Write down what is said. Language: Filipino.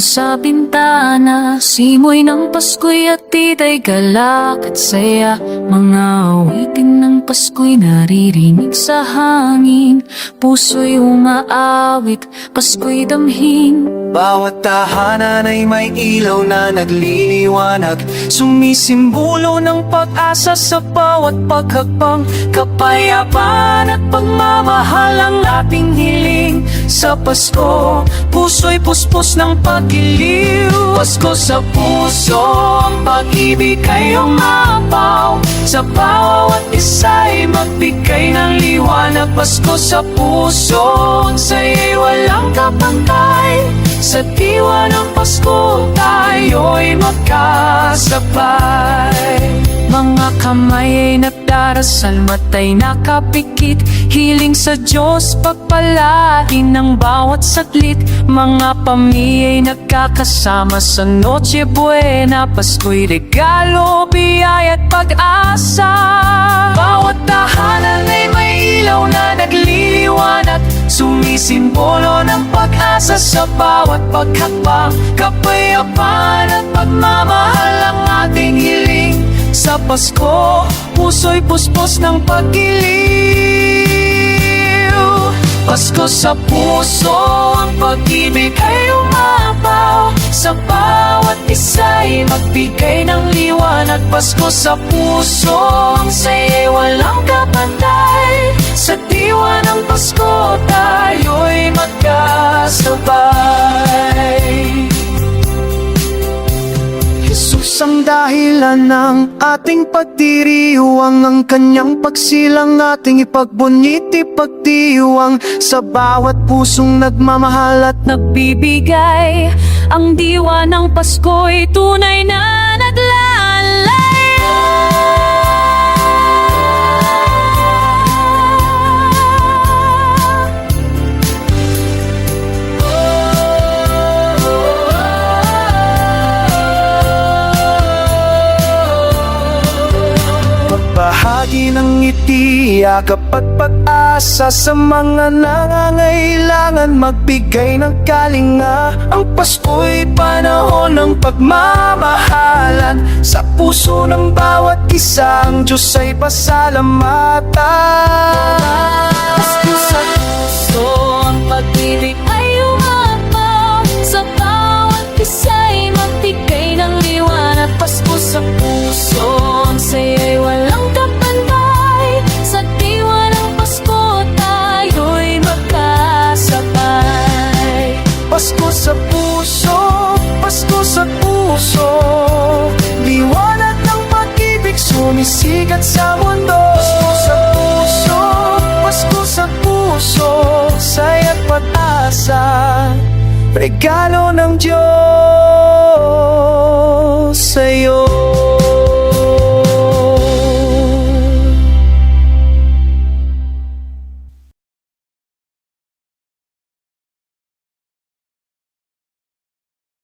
sa bintana Simoy ng Pasko'y at titay galak at saya. Mga awitin ng Pasko'y naririnig sa hangin. Puso'y umaawit, Pasko'y damhin. Bawat tahanan ay may ilaw na nagliliwanag. Sumisimbolo ng pag-asa sa bawat paghakbang. Kapayapaan at pagmamahal ang ating hiling. Sa Pasko, puso'y puspos ng pag-iliw Pasko sa puso, ang pag-ibig ay umapaw. Sa bawat isa'y magbigay ng liwanag Pasko sa puso, ang saya'y walang kapantay. Sa diwa ng Pasko, tayo'y magkasabay kamay ay nagdarasal, matay nakapikit. Hiling sa Diyos, pagpalain ng bawat saglit. Mga pamiyay nagkakasama sa Noche Buena Pasko'y regalo, biyaya at pag-asa. Bawat tahanan ay may ilaw na nagliliwanag Sumisimbolo ng pag-asa sa bawat paghakbang. Kapayapaan at pagmamahal ang ating hiling Pasko, puso'y puspos ng pag-iliw. Pasko sa puso, ang pag-ibig ay umapaw. Sa bawat isa'y magbigay ng liwanag Pasko sa puso, ang saya'y walang kapantay Sa diwa ng Pasko, tayo'y dahilan ng ating pagdiriwang Ang kanyang pagsilang ating ipagbunit, ipagdiwang Sa bawat pusong nagmamahal at Nagbibigay ang diwa ng Pasko'y tunay na Magbahagi ng ngiti, yakap at pag-asa Sa mga nangangailangan. Magbigay ng kalinga Ang Pasko'y panahon ng pagmamahalan. Sa puso ng bawat isa, ang Diyos ay pasalamatan puso. Liwanag ng pag-ibig sumisikat sa mundo. Pasko sa puso, Pasko sa puso Saya't pag-asa Regalo ng Diyos